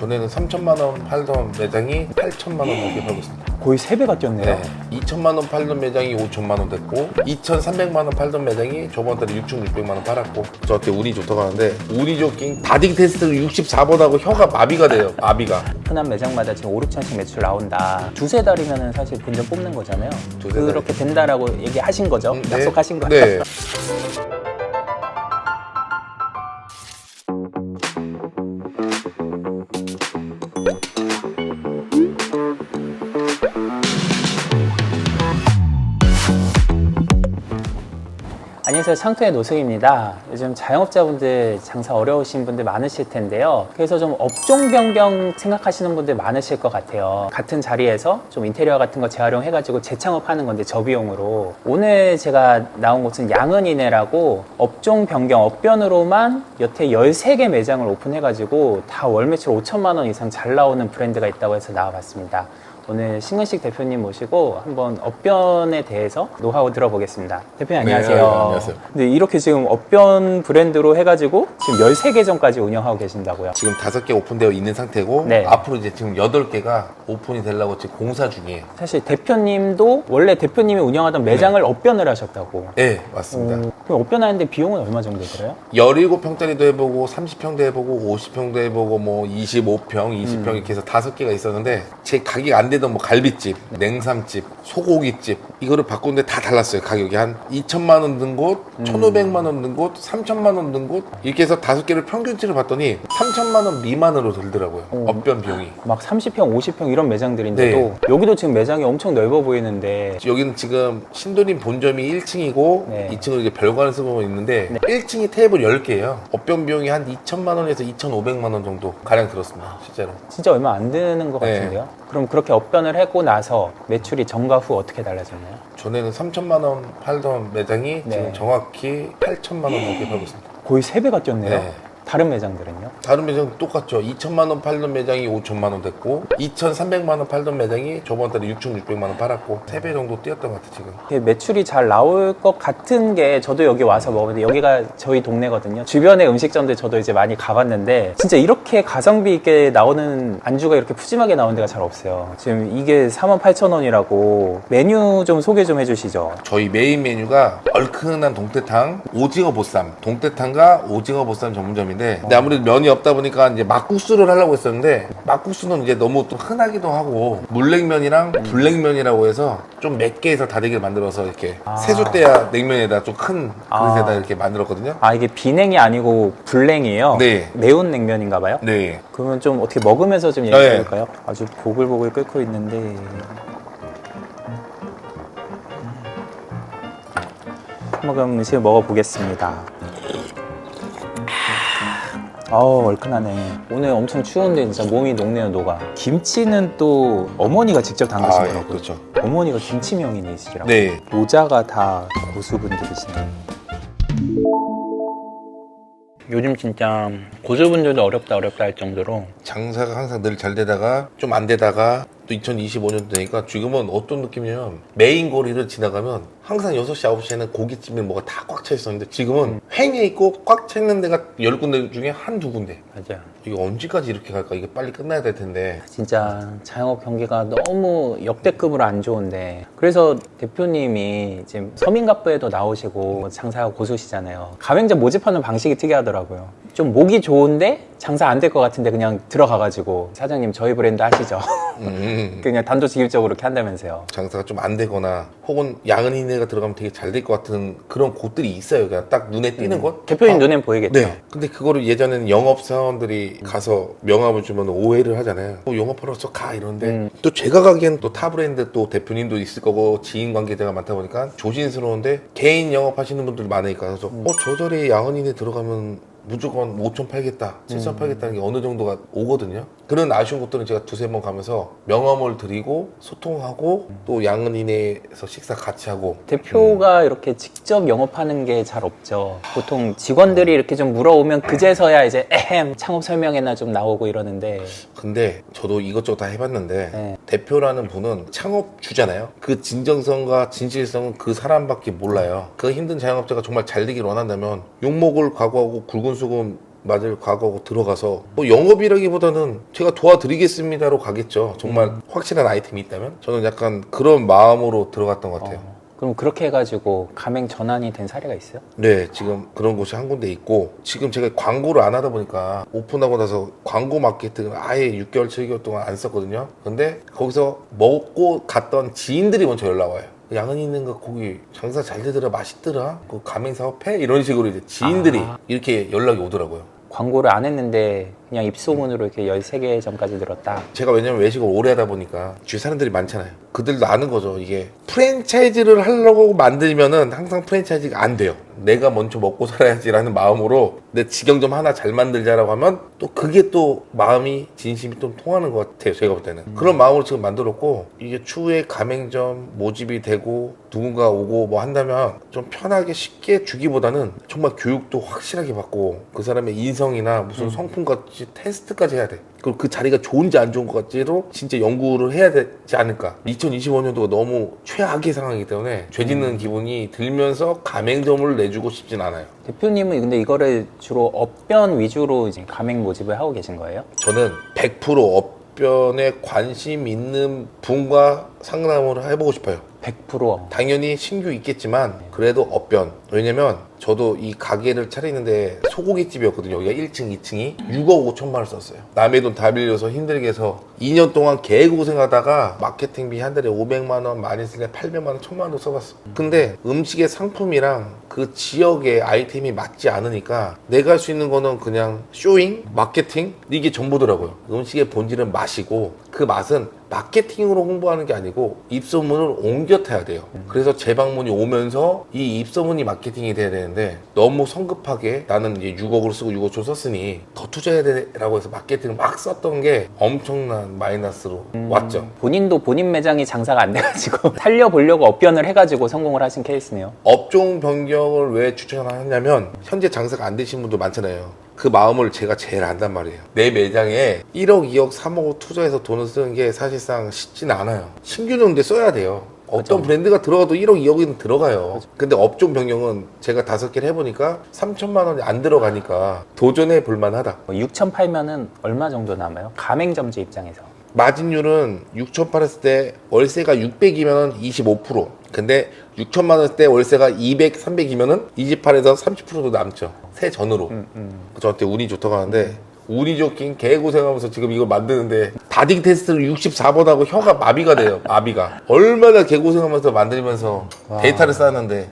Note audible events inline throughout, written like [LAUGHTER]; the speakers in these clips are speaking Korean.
전에는 3천만 원 팔던 매장이 8천만 원 넘게 팔고 있습니다. 거의 3배가 뛰었네요. 네. 2천만 원 팔던 매장이 5천만 원 됐고 2,300만 원 팔던 매장이 저번 달에 6,600만 원 팔았고 저한테 운이 좋다고 하는데 운이 좋긴 다딩 테스트를 64번 하고 혀가 마비가 돼요. 마비가. 흔한 매장마다 지금 5, 6천씩 매출 나온다. 두세 달이면 사실 본전 뽑는 거잖아요. 두세 달. 그렇게 된다라고 얘기하신 거죠? 음, 네. 약속하신 거예요? 네. [LAUGHS] 안녕하세요. 창토의 노승입니다. 요즘 자영업자분들 장사 어려우신 분들 많으실 텐데요. 그래서 좀 업종 변경 생각하시는 분들 많으실 것 같아요. 같은 자리에서 좀 인테리어 같은 거 재활용해가지고 재창업하는 건데 저비용으로. 오늘 제가 나온 곳은 양은이네라고 업종 변경, 업변으로만 여태 13개 매장을 오픈해가지고 다 월 매출 5천만 원 이상 잘 나오는 브랜드가 있다고 해서 나와봤습니다. 오늘 신근식 대표님 모시고 한번 업변에 대해서 노하우 들어보겠습니다. 대표님 네, 안녕하세요. 안녕하세요. 근데 이렇게 지금 업변 브랜드로 해가지고 지금 13개점까지 운영하고 계신다고요? 지금 다섯 개 오픈되어 있는 상태고 네. 앞으로 이제 지금 여덟 개가 오픈이 되려고 지금 공사 중이에요. 사실 대표님도 원래 대표님이 운영하던 매장을 업변을 하셨다고. 네, 맞습니다. 음, 그럼 업변하는데 비용은 얼마 정도 들어요? 17평짜리도 해보고 30평도 해보고 50평도 해보고 뭐 25평, 20평 이렇게 해서 다섯 개가 있었는데 제 가격 안 되던 뭐 갈비집, 냉삼집, 소고기집 이거를 바꾸는데 다 달랐어요 가격이 한 2천만 원 든 곳, 1,500만 원 든 곳, 3천만 원 든 곳 이렇게 해서 다섯 개를 평균치를 봤더니 3천만 원 미만으로 들더라고요 업변 비용이 막 30평, 50평 이런 매장들인데도 네. 여기도 지금 매장이 엄청 넓어 보이는데 여기는 지금 신도림 본점이 1층이고 네. 2층으로 이제 별관을 쓰고 있는데 1층이 테이블 10개예요 업변 비용이 한 2천만 원에서 2,500만 원 정도 가량 들었습니다 실제로 진짜 얼마 안 드는 것 네. 같은데요? 그럼 그렇게 업변을 하고 나서 매출이 전과 후 어떻게 달라졌나요? 전에는 3천만 원 팔던 매장이 네. 지금 정확히 8천만 원 넘게 팔고 있습니다. 거의 3배가 뛰었네요. 네. 다른 매장들은요? 다른 매장 똑같죠. 2천만 원 팔던 매장이 5천만 원 됐고 2,300만 원 팔던 매장이 저번 달에 6,600만 원 팔았고 3배 정도 뛰었던 것 같아 지금. 매출이 잘 나올 것 같은 게 저도 여기 와서 먹었는데 여기가 저희 동네거든요. 주변의 음식점들 저도 이제 많이 가봤는데 진짜 이렇게 가성비 있게 나오는 안주가 이렇게 푸짐하게 나오는 데가 잘 없어요. 지금 이게 48,000원이라고 메뉴 좀 소개 좀 해주시죠. 저희 메인 메뉴가 얼큰한 동태탕, 오징어 보쌈. 동태탕과 오징어 보쌈 전문점인데 근데 아무래도 면이 없다 보니까 이제 막국수를 하려고 했었는데 막국수는 이제 너무 좀 흔하기도 하고 물냉면이랑 불냉면이라고 해서 좀 맵게 해서 다대기를 만들어서 이렇게 아. 세숫대야 냉면에다 좀 큰 그릇에다 아. 이렇게 만들었거든요. 아 이게 비냉이 아니고 불냉이에요? 네. 매운 냉면인가 봐요? 네. 그러면 좀 어떻게 먹으면서 좀 얘기해 네. 볼까요? 아주 보글보글 끓고 있는데 한번 그럼 음식을 먹어보겠습니다. 아우 얼큰하네. 오늘 엄청 추운데 진짜 몸이 녹네요 녹아. 김치는 또 어머니가 직접 아, 담그신 예, 거라고요. 그렇죠. 어머니가 김치 명인이시라고. 네. 모자가 다 고수분들이시네. 요즘 진짜 고수분들도 어렵다 어렵다 할 정도로 장사가 항상 늘 잘 되다가 좀 안 되다가 또 2025년도 되니까 지금은 어떤 느낌이냐면 메인 거리를 지나가면 항상 6시, 9시에는 고깃집에 뭐가 다 꽉 차 있었는데 지금은 횡에 있고 꽉 차 있는 데가 10군데 중에 한두 군데. 맞아요. 이게 언제까지 이렇게 갈까? 이게 빨리 끝나야 될 텐데. 진짜 자영업 경기가 너무 역대급으로 안 좋은데 그래서 대표님이 지금 서민갑부에도 나오시고 장사가 고수시잖아요 가맹점 모집하는 방식이 특이하더라고요 좀 목이 좋은데 장사 안 될 것 같은데 그냥 들어가가지고 사장님 저희 브랜드 하시죠 [LAUGHS] 음, 그냥 단도직입적으로 이렇게 한다면서요 장사가 좀 안 되거나 혹은 야근이네가 들어가면 되게 잘 될 것 같은 그런 곳들이 있어요. 그냥 딱 눈에 띄는 곳. 대표님 아, 눈엔 보이겠죠? 네. 근데 그거를 예전에는 영업 사원들이 가서 명함을 주면 오해를 하잖아요. 뭐 영업하러 서가 이러는데 음. 또 제가 가기엔 또 타 브랜드 또 대표님도 있을 거고 지인 관계자가 많다 보니까 조심스러운데 개인 영업하시는 분들 많으니까 그래서 음. 어저 자리에 양은이네 들어가면 무조건 5천 팔겠다, 7천 팔겠다는 게 어느 정도가 오거든요. 그런 아쉬운 것들은 제가 두세 번 가면서 명함을 드리고 소통하고 또 양은이네에서 식사 같이 하고 대표가 이렇게 직접 영업하는 게 잘 없죠. 보통 직원들이 이렇게 좀 물어오면 그제서야 이제 에헴 창업 설명회나 좀 나오고 이러는데 근데 저도 이것저것 다 해봤는데 네. 대표라는 분은 창업주잖아요. 그 진정성과 진실성은 그 사람밖에 몰라요. 그 힘든 자영업자가 정말 잘 되길 원한다면 욕먹을 각오하고 굵은 수금 맞을 각오하고 들어가서 뭐 영업이라기보다는 제가 도와드리겠습니다로 가겠죠. 정말 확실한 아이템이 있다면 저는 약간 그런 마음으로 들어갔던 것 같아요. 어, 그럼 그렇게 해가지고 가맹 전환이 된 사례가 있어요? 네, 지금 그런 곳이 한 군데 있고 지금 제가 광고를 안 하다 보니까 오픈하고 나서 광고 마케팅을 아예 6개월, 7개월 동안 안 썼거든요. 근데 거기서 먹고 갔던 지인들이 먼저 연락 와요. 양은 있는 거 고기 장사 잘 되더라 맛있더라 그 가맹 사업해 이런 식으로 이제 지인들이 아. 이렇게 연락이 오더라고요. 광고를 안 했는데 그냥 입소문으로 이렇게 13개 점까지 늘었다. 제가 왜냐면 외식을 오래 하다 보니까 주위 사람들이 많잖아요. 그들도 아는 거죠. 이게 프랜차이즈를 하려고 만들면은 항상 프랜차이즈가 안 돼요. 내가 먼저 먹고 살아야지라는 마음으로 내 직영점 하나 잘 만들자라고 하면 또 그게 또 마음이 진심이 좀 통하는 것 같아요. 제가 볼 때는 그런 마음으로 지금 만들었고 이게 추후에 가맹점 모집이 되고 누군가 오고 뭐 한다면 좀 편하게 쉽게 주기보다는 정말 교육도 확실하게 받고 그 사람의 인성이나 무슨 성품 같이 테스트까지 해야 돼. 그리고 그 자리가 좋은지 안 좋은 것 같지로 진짜 연구를 해야 되지 않을까. 2025년도가 너무 최악의 상황이기 때문에 죄 짓는 기분이 들면서 가맹점을 내주고 싶진 않아요. 대표님은 근데 이거를 주로 업변 위주로 이제 가맹 모집을 하고 계신 거예요? 저는 100% 업변에 관심 있는 분과 상담을 해보고 싶어요. 100% 당연히 신규 있겠지만 그래도 업변 왜냐면 저도 이 가게를 차리는데 소고기집이었거든요. 여기가 1층 2층이. 6억 5천만 원 썼어요. 남의 돈 다 빌려서 힘들게 해서 2년 동안 개고생하다가 마케팅비 한 달에 500만 원 많이 쓸때 800만 원 1000만 원도 써봤어 근데 음식의 상품이랑 그 지역의 아이템이 맞지 않으니까 내가 할 수 있는 거는 그냥 쇼잉 마케팅? 이게 전부더라고요. 음식의 본질은 맛이고 그 맛은 마케팅으로 홍보하는 게 아니고 입소문을 옮겨 타야 돼요. 그래서 재방문이 오면서 이 입소문이 마케팅이 돼야 되는데 너무 성급하게 나는 이제 6억을 쓰고 6억 썼으니 더 투자해야 되라고 해서 마케팅을 막 썼던 게 엄청난 마이너스로 왔죠. 본인도 본인 매장이 장사가 안 돼가지고 [LAUGHS] 살려보려고 업변을 해가지고 성공을 하신 케이스네요. 업종 변경을 왜 추천하냐면 현재 장사가 안 되신 분도 많잖아요. 그 마음을 제가 제일 안단 말이에요. 내 매장에 1억, 2억, 3억 투자해서 돈을 쓰는 게 사실상 쉽진 않아요. 신규는데 써야 돼요. 어떤 그죠. 브랜드가 들어가도 1억, 2억은 들어가요. 근데 업종 변경은 제가 다섯 개를 해보니까 3천만 원이 안 들어가니까 도전해 볼만하다. 6천 뭐 팔면은 얼마 정도 남아요? 가맹점주 입장에서. 마진율은 6천 팔았을 때 월세가 600이면 25%. 근데 6천만 원일 때 월세가 200, 300이면은 28에서 30%도 남죠. 세 전으로. 음, 음. 저한테 운이 좋다고 하는데 운이 좋긴 개고생하면서 지금 이걸 만드는데 다딩 테스트를 64번 하고 혀가 마비가 돼요. 마비가. 얼마나 개고생하면서 만들면서 와. 데이터를 쌓았는데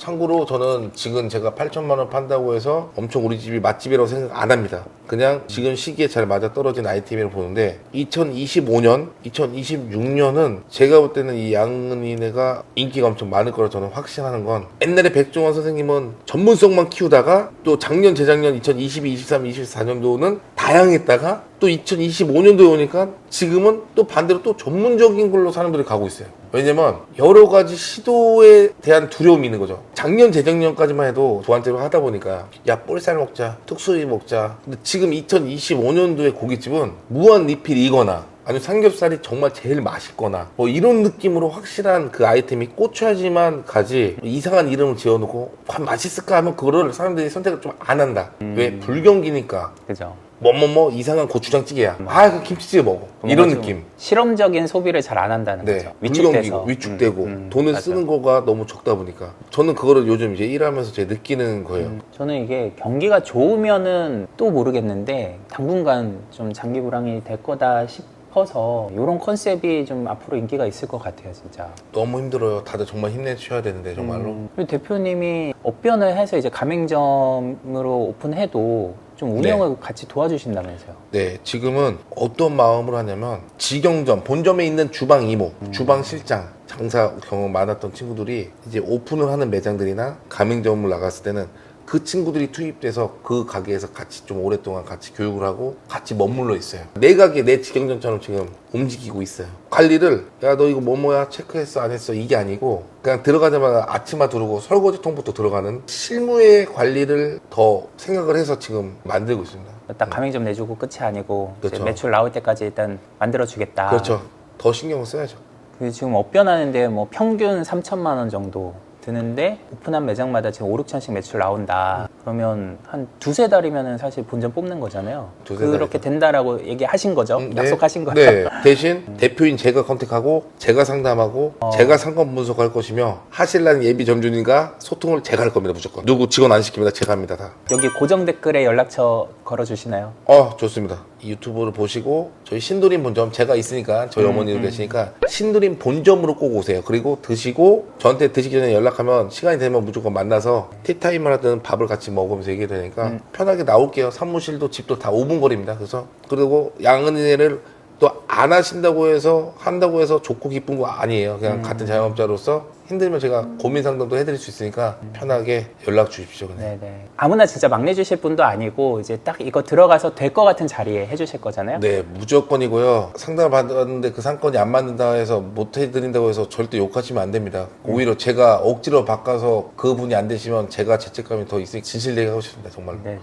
참고로 저는 지금 제가 8천만 원 판다고 해서 엄청 우리 집이 맛집이라고 생각 안 합니다. 그냥 지금 시기에 잘 맞아 떨어진 아이템이라고 보는데 2025년, 2026년은 제가 볼 때는 이 양은이네가 인기가 엄청 많을 거라 저는 확신하는 건 옛날에 백종원 선생님은 전문성만 키우다가 또 작년, 재작년 2022, 23, 24년도는 다양했다가 또 2025년도에 오니까 지금은 또 반대로 또 전문적인 걸로 사람들이 가고 있어요. 왜냐면 여러 가지 시도에 대한 두려움이 있는 거죠. 작년, 재작년까지만 해도 두한테로 하다 보니까 야 볼살 먹자, 특수리 먹자. 근데 지금 2025년도의 고깃집은 무한 리필이거나 아니면 삼겹살이 정말 제일 맛있거나 뭐 이런 느낌으로 확실한 그 아이템이 꽂혀야지만 가지 이상한 이름을 지어놓고 과연 맛있을까 하면 그거를 사람들이 선택을 좀 안 한다. 왜 불경기니까 그죠? 뭐뭐뭐 이상한 고추장찌개야. 아, 그 김치찌개 먹어. 이런 뭔가 좀 느낌. 실험적인 소비를 잘 안 한다는 네. 거죠. 불경기고 위축되고 음, 음, 돈을 맞아. 쓰는 거가 너무 적다 보니까 저는 그거를 요즘 이제 일하면서 제 느끼는 거예요. 음, 저는 이게 경기가 좋으면은 또 모르겠는데 당분간 좀 장기 불황이 될 거다 싶어서 이런 컨셉이 좀 앞으로 인기가 있을 것 같아요, 진짜. 너무 힘들어요. 다들 정말 힘내셔야 되는데 정말로. 음, 그리고 대표님이 업변을 해서 이제 가맹점으로 오픈해도 좀 운영을 같이 도와주신다면서요. 네, 지금은 어떤 마음으로 하냐면 직영점, 본점에 있는 주방 이모, 음. 주방 실장, 장사 경험 많았던 친구들이 이제 오픈을 하는 매장들이나 가맹점을 나갔을 때는 그 친구들이 투입돼서 그 가게에서 같이 좀 오랫동안 같이 교육을 하고 같이 머물러 있어요. 내 가게, 내 직영점처럼 지금 움직이고 있어요. 관리를 야 너 이거 뭐뭐야 체크했어 안 했어 이게 아니고 그냥 들어가자마자 아침마 두르고 설거지통부터 들어가는 실무의 관리를 더 생각을 해서 지금 만들고 있습니다. 딱 가맹점 내주고 끝이 아니고 이제 그렇죠. 매출 나올 때까지 일단 만들어 주겠다. 그렇죠. 더 신경을 써야죠. 그 지금 업변하는데 뭐 평균 3천만 원 정도 드는데 오픈한 매장마다 지금 5, 6천씩 매출 나온다. 그러면 한 두세 달이면은 사실 본전 뽑는 거잖아요. 두세 그렇게 달이죠. 된다라고 얘기하신 거죠? 음, 네. 약속하신 거예요? 네. 대신 대표인 제가 컨택하고 제가 상담하고 어. 제가 상권 분석할 것이며 하실라는 예비 점주님과 소통을 제가 할 겁니다 무조건. 누구 직원 안 시킵니다. 제가 합니다 다. 여기 고정 댓글에 연락처 걸어주시나요? 어 좋습니다. 이 유튜브를 보시고 저희 신도림 본점 제가 있으니까 저희 음, 어머니도 계시니까 신도림 본점으로 꼭 오세요. 그리고 드시고 저한테 드시기 전에 연락하면 시간이 되면 무조건 만나서 티타임을 하든 밥을 같이 먹으면서 얘기해야 되니까 음. 편하게 나올게요. 사무실도 집도 다 5분 거리입니다. 그래서 그리고 양은이를 또 안 하신다고 해서 한다고 해서 좋고 기쁜 거 아니에요. 그냥 음. 같은 자영업자로서 힘들면 제가 고민 상담도 해드릴 수 있으니까 편하게 연락 주십시오. 그냥. 네네. 아무나 진짜 막내 주실 분도 아니고 이제 딱 이거 들어가서 될 것 같은 자리에 해주실 거잖아요. 네, 무조건이고요. 상담을 받았는데 그 상권이 안 맞는다 해서 못 해드린다고 해서 절대 욕하시면 안 됩니다. 오히려 제가 억지로 바꿔서 그분이 안 되시면 제가 죄책감이 더 있으니 진실 얘기하고 싶습니다, 정말로. 네네.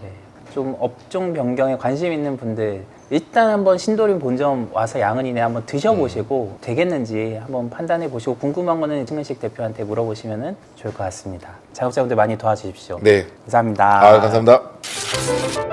좀 업종 변경에 관심 있는 분들 일단 한번 신도림 본점 와서 양은이네 한번 드셔보시고 되겠는지 한번 판단해 보시고 궁금한 거는 승현식 대표한테 물어보시면 좋을 것 같습니다. 작업자분들 많이 도와주십시오. 네. 감사합니다. 아, 감사합니다.